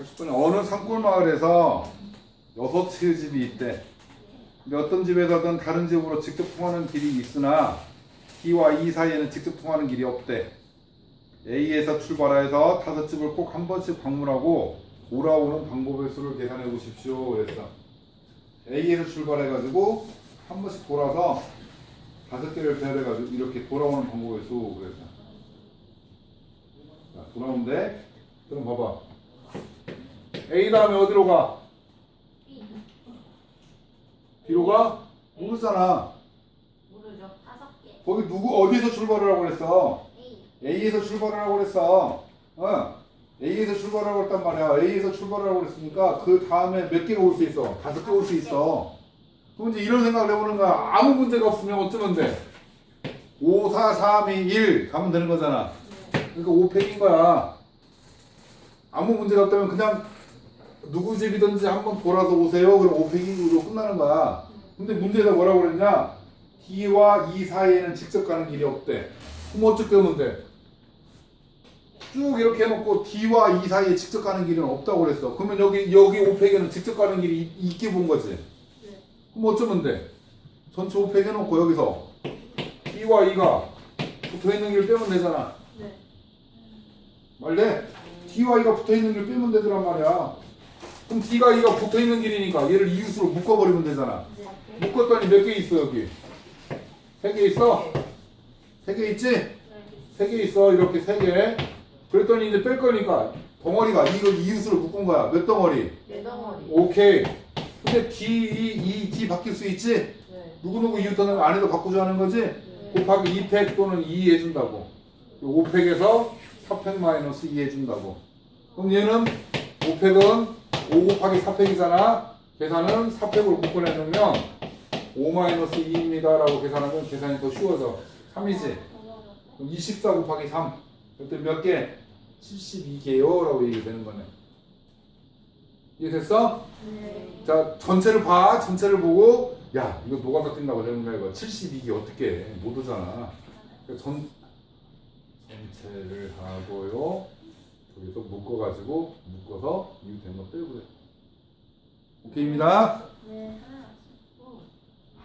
80번에 어느 산골 마을에서 여섯 채 집이 있대. 근데 어떤 집에서든 다른 집으로 직접 통하는 길이 있으나 D와 E 사이에는 직접 통하는 길이 없대. A에서 출발해서 다섯 집을 꼭 한 번씩 방문하고 돌아오는 방법의 수를 계산해 보십시오. 그랬어. A에서 출발해가지고 한 번씩 돌아서 다섯 개를 배열해가지고 이렇게 돌아오는 방법의 수 그랬어. 자, 돌아오는데 그럼 봐봐. A 다음에 어디로 가? B로 가? 모르잖아. 모르죠. 다섯 개. 거기 누구 어디서 출발을 하고 그랬어? A. A에서 출발을 하고 그랬어. 어. A에서 출발하고 그랬단 말이야. A에서 출발하고 그랬으니까 그 다음에 몇 개가 올 수 있어? 다섯 개 올 수 있어. 그럼 이제 이런 생각을 해보는 거야. 아무 문제가 없으면 어쩌면 돼? 5, 4, 3, 2, 1 가면 되는 거잖아. 그러니까 5팩인 거야. 아무 문제가 없다면 그냥 누구 집이든지 한번 돌아서 오세요. 그럼 5팩으로 끝나는 거야. 근데 문제가 뭐라고 그랬냐? D와 E 사이에는 직접 가는 길이 없대. 그럼 어떻게 하면 돼? 쭉 이렇게 해놓고 D와 E 사이에 직접 가는 길은 없다고 그랬어. 그러면 여기 여기 5팩에는 직접 가는 길이 있- 있게 본 거지. 네. 그럼 어쩌면 돼? 전체 5팩 해놓고 여기서 D와 E가 붙어 있는 길 빼면 되잖아. 네. 말래? D와 E가 붙어 있는 길 빼면 되더란 말이야. 그럼 D가 E가 붙어 있는 길이니까 얘를 이웃으로 묶어버리면 되잖아. 네. 묶었더니 몇 개 있어 여기? 세 개 있어? 세 개 있지? 네. 세개 있어 이렇게 세 개. 그랬더니 이제 뺄 거니까 덩어리가 이거 이웃으로 묶은 거야. 몇 덩어리? 네 덩어리. 오케이. 근데 D, E, E, D 바뀔 수 있지? 네. 누구누구 이웃터는 안에도 바꾸자 하는 거지? 네. 곱하기 2팩 또는 2 해준다고. 5팩에서 4팩 마이너스 2 해준다고. 그럼 얘는 5팩은 5 곱하기 4팩이잖아. 계산은 4팩으로 묶어내 놓으면 5 마이너스 2입니다. 라고 계산하면 계산이 더 쉬워져. 3이지? 그럼 24 곱하기 3. 그때 몇 개? 72개요. 라고 얘기되는 거네. 이해됐어? 네. 자, 전체를 봐. 전체를 보고, 야, 이거 노감 바뀐다고 되는 거야, 이거. 72개 어떻게 해? 못 오잖아. 그러니까 전, 전체를 하고요. 여기서 묶어가지고, 묶어서, 이거 된거 빼고 해. 오케이입니다. 네.